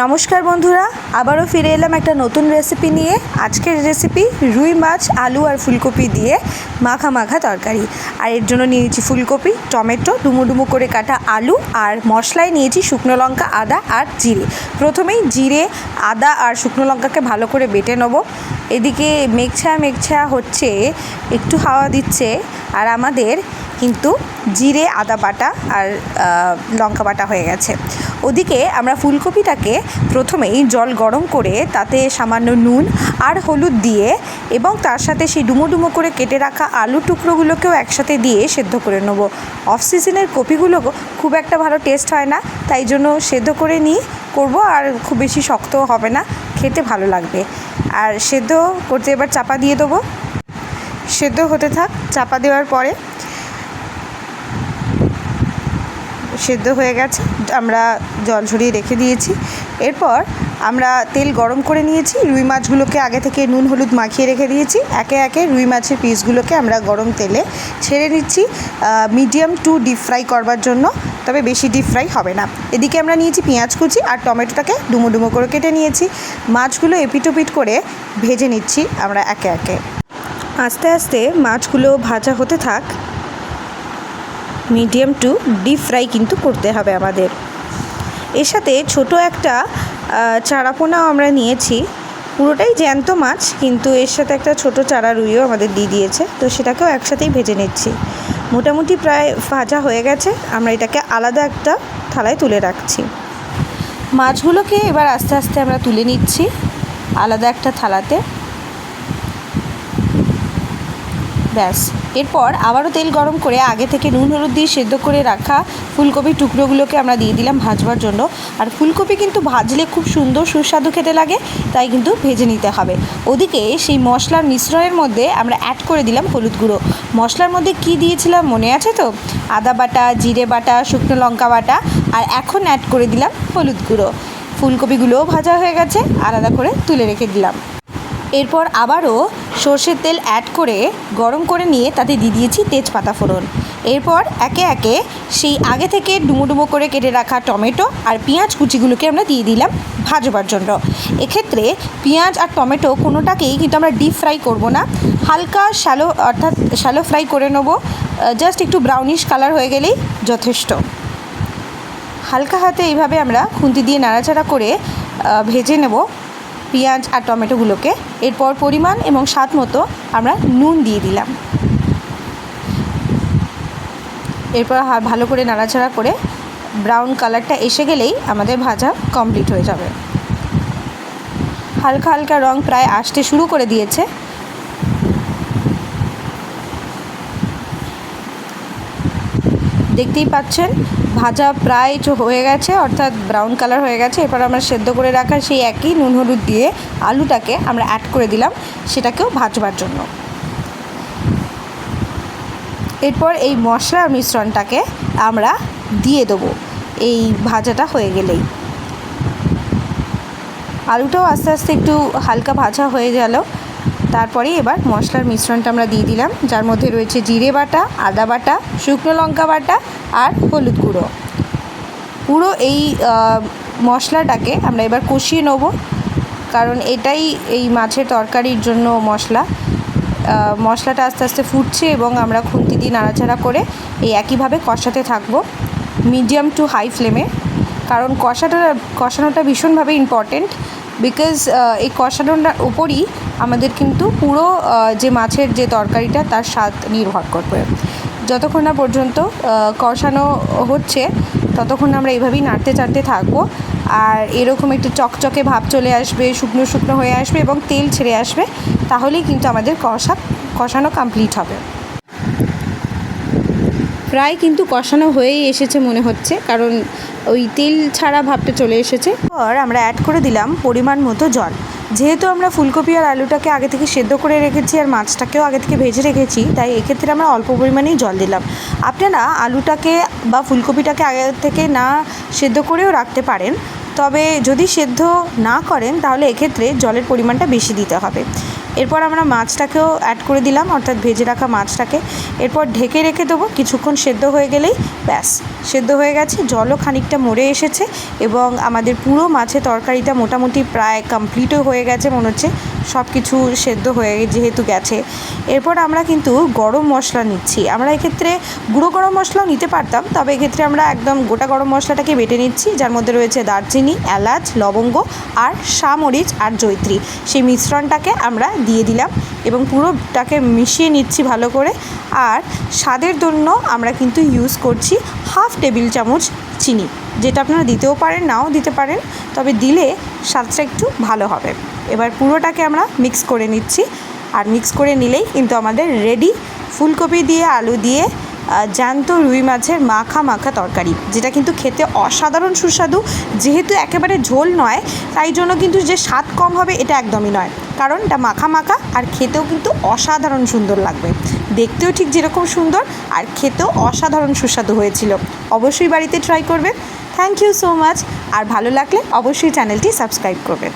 নমস্কার বন্ধুরা, আবারও ফিরে এলাম একটা নতুন রেসিপি নিয়ে। আজকের রেসিপি রুই মাছ, আলু আর ফুলকপি দিয়ে মাখা মাখা তরকারি। আর এর জন্য নিয়েছি ফুলকপি, টমেটো, ডুমো ডুমো করে কাটা আলু আর মশলায় নিয়েছি শুকনো লঙ্কা, আদা আর জিরে। প্রথমেই জিরে, আদা আর শুকনো লঙ্কাকে ভালো করে বেটে নেব। এদিকে মেঘছা মেঘছা হচ্ছে, একটু হাওয়া দিচ্ছে আর আমাদের কিন্তু জিরে, আদা বাটা আর লঙ্কা বাটা হয়ে গেছে। ওদিকে আমরা ফুলকপিটাকে প্রথমেই জল গরম করে তাতে সামান্য নুন আর হলুদ দিয়ে এবং তার সাথে সেই ডুমো ডুমো করে কেটে রাখা আলু টুকরোগুলোকেও একসাথে দিয়ে সেদ্ধ করে নেব। অফ সিজনের কপিগুলো খুব একটা ভালো টেস্ট হয় না, তাই জন্য সেদ্ধ করে নিই, করব আর খুব বেশি শক্তও হবে না, খেতে ভালো লাগবে। আর সেদ্ধ করতে এবার চাপা দিয়ে দেবো। সেদ্ধ হতে থাক, চাপা দেওয়ার পরে সেদ্ধ হয়ে গেছে, আমরা জল ঝরিয়ে রেখে দিয়েছি। এরপর আমরা তেল গরম করে নিয়েছি, রুই মাছগুলোকে আগে থেকে নুন হলুদ মাখিয়ে রেখে দিয়েছি। একে একে রুই মাছের পিসগুলোকে আমরা গরম তেলে ছেড়ে নিচ্ছি মিডিয়াম টু ডিপ ফ্রাই করবার জন্য, তবে বেশি ডিপ ফ্রাই হবে না। এদিকে আমরা নিয়েছি পেঁয়াজ কুচি আর টমেটোটাকে ডুমো ডুমো করে কেটে নিয়েছি। মাছগুলো এপিটোপিট করে ভেজে নিচ্ছি আমরা একে একে। আস্তে আস্তে মাছগুলো ভাজা হতে থাক মিডিয়াম টু ডিপ ফ্রাই কিন্তু করতে হবে আমাদের। এর সাথে ছোট একটা চারাপোনাও আমরা নিয়েছি। পুরোটাই জ্যান্ত মাছ, কিন্তু এর সাথে একটা ছোট চারা রুইও আমাদের দিয়ে দিয়েছে। তো সেটাকেও একসাথেই ভেজে নিচ্ছি। মোটামুটি প্রায় ভাজা হয়ে গেছে। আমরা এটাকে আলাদা একটা থালায় তুলে রাখছি। মাছগুলোকে এবার আস্তে আস্তে আমরা তুলে নিচ্ছি আলাদা একটা থালাতে। ব্যাস। এরপর আবারও তেল গরম করে আগে থেকে নুন, হলুদ দিয়ে সেদ্ধ করে রাখা ফুলকপির টুকরোগুলোকে আমরা দিয়ে দিলাম ভাজবার জন্য। আর ফুলকপি কিন্তু ভাজলে খুব সুন্দর সুস্বাদু খেতে লাগে, তাই কিন্তু ভেজে নিতে হবে। ওদিকে সেই মশলার মিশ্রণের মধ্যে আমরা অ্যাড করে দিলাম হলুদ গুঁড়ো। মশলার মধ্যে কি দিয়েছিলাম মনে আছে তো? আদা বাটা, জিরে বাটা, শুকনো লঙ্কা বাটা, আর এখন অ্যাড করে দিলাম হলুদ গুঁড়ো। ফুলকপিগুলোও ভাজা হয়ে গেছে, আলাদা করে তুলে রেখে দিলাম। এরপর আবারও সর্ষের তেল অ্যাড করে গরম করে নিয়ে তাতে দিয়ে দিয়েছি তেজপাতা ফোড়ন। এরপর একে একে সেই আগে থেকে ডুমো ডুমো করে কেটে রাখা টমেটো আর পেঁয়াজ কুচিগুলোকে আমরা দিয়ে দিলাম ভাজবার জন্য। এক্ষেত্রে পেঁয়াজ আর টমেটো কোনোটাকেই কিন্তু আমরা ডিপ ফ্রাই করব না। হালকা শ্যালো অর্থাৎ শ্যালো ফ্রাই করে নেব। জাস্ট একটু ব্রাউনিশ কালার হয়ে গেলেই যথেষ্ট। হালকা হাতে এইভাবে আমরা খুন্তি দিয়ে নাড়াচাড়া করে ভেজে নেব। পেঁয়াজ আর টমেটোগুলোকে এরপর পরিমাণ এবং স্বাদ মতো আমরা নুন দিয়ে দিলাম। এরপর ভালো করে নাড়াচাড়া করে ব্রাউন কালারটা এসে গেলেই আমাদের ভাজা কমপ্লিট হয়ে যাবে। হালকা হালকা রং প্রায় আসতে শুরু করে দিয়েছে। দেখতেই পাচ্ছেন, ভাজা প্রায় হয়ে গেছে, অর্থাৎ ব্রাউন কালার হয়ে গেছে। এরপর আমরা সেদ্ধ করে রাখা সেই একই নুন হলুদ দিয়ে আলুটাকে আমরা অ্যাড করে দিলাম, সেটাকেও ভাজবার জন্য। এরপর এই মশলার মিশ্রণটাকে আমরা দিয়ে দেবো। এই ভাজাটা হয়ে গেলেই। আলুটাও আস্তে আস্তে একটু হালকা ভাজা হয়ে গেল। তারপরে এবার মশলার মিশ্রণটা আমরা দিয়ে দিলাম, যার মধ্যে রয়েছে জিরে বাটা, আদা বাটা, শুকনো লঙ্কা বাটা আর হলুদ গুঁড়ো। পুরো এই মশলাটাকে আমরা এবার কষিয়ে নেব, কারণ এটাই এই মাছের তরকারির জন্য মশলা। মশলাটা আস্তে আস্তে ফুটছে এবং আমরা খুন্তি দিয়ে নাড়াচাড়া করে এই একইভাবে কষাতে থাকব, মিডিয়াম টু হাই ফ্লেমে। কারণ কষাটা, কষানোটা ভীষণভাবে ইম্পর্টেন্ট বিকজ এই কষানোটার উপরই আমাদের কিন্তু পুরো যে মাছের যে তরকারিটা তার স্বাদ নির্ভর করবে। যতক্ষণ না পর্যন্ত কষানো হচ্ছে, ততক্ষণ আমরা এইভাবেই নাড়তে চাড়তে থাকব। আর এরকম একটু চকচকে ভাব চলে আসবে, শুকনো শুকনো হয়ে আসবে এবং তেল ছেড়ে আসবে, তাহলেই কিন্তু আমাদের কষা, কষানো কমপ্লিট হবে। প্রায় কিন্তু কষানো হয়েই এসেছে মনে হচ্ছে, কারণ ওই তেল ছাড়া ভাবটা চলে এসেছে। পর আমরা অ্যাড করে দিলাম পরিমাণ মতো জল। যেহেতু আমরা ফুলকপি আর আলুটাকে আগে থেকে সেদ্ধ করে রেখেছি আর মাছটাকেও আগে থেকে ভেজে রেখেছি, তাই এক্ষেত্রে আমরা অল্প পরিমাণেই জল দিলাম। আপনারা আলুটাকে বা ফুলকপিটাকে আগে থেকে না সেদ্ধ করেও রাখতে পারেন, তবে যদি সেদ্ধ না করেন, তাহলে এক্ষেত্রে জলের পরিমাণটা বেশি দিতে হবে। এরপর আমরা মাছটাকেও অ্যাড করে দিলাম, অর্থাৎ ভেজে রাখা মাছটাকে। এরপর ঢেকে রেখে দেবো, কিছুক্ষণ সেদ্ধ হয়ে গেলেই ব্যাস। সেদ্ধ হয়ে গেছে, জলও খানিকটা মরে এসেছে এবং আমাদের পুরো মাছের তরকারিটা মোটামুটি প্রায় কমপ্লিটও হয়ে গেছে, মনে হচ্ছে সব কিছু সেদ্ধ হয়ে যেহেতু গেছে। এরপর আমরা কিন্তু গরম মশলা নিচ্ছি। আমরা এক্ষেত্রে গুঁড়ো গরম মশলাও নিতে পারতাম, তবে এক্ষেত্রে আমরা একদম গোটা গরম মশলাটাকে বেটে নিচ্ছি, যার মধ্যে রয়েছে দারচিনি, এলাচ, লবঙ্গ আর শামরিচ আর জৈত্রী সেই মিশ্রণটাকে আমরা দিয়ে দিলাম এবং পুরোটাকে মিশিয়ে নিচ্ছি ভালো করে। আর স্বাদের জন্য আমরা কিন্তু ইউজ করছি হাফ টেবিল চামচ চিনি। যেটা আপনারা দিতেও পারেন, নাও দিতে পারেন, তবে দিলে স্বাদটা একটু ভালো হবে। এবার পুরোটাকে আমরা মিক্স করে নিচ্ছি। আর মিক্স করে নিলেই কিন্তু আমাদের রেডি ফুলকপি দিয়ে, আলু দিয়ে জ্যান্ত রুই মাছের মাখা মাখা তরকারি, যেটা কিন্তু খেতে অসাধারণ সুস্বাদু। যেহেতু একেবারে ঝোল নয়, তাই জন্য কিন্তু যে স্বাদ কম হবে এটা একদমই নয়। কারণ এটা মাখা মাখা আর খেতেও কিন্তু অসাধারণ সুন্দর লাগবে। দেখতেও ঠিক যেরকম সুন্দর আর খেতেও অসাধারণ সুস্বাদু হয়েছিল। অবশ্যই বাড়িতে ট্রাই করবেন। থ্যাংক ইউ সো মাচ আর ভালো লাগলে অবশ্যই চ্যানেলটি সাবস্ক্রাইব করবেন।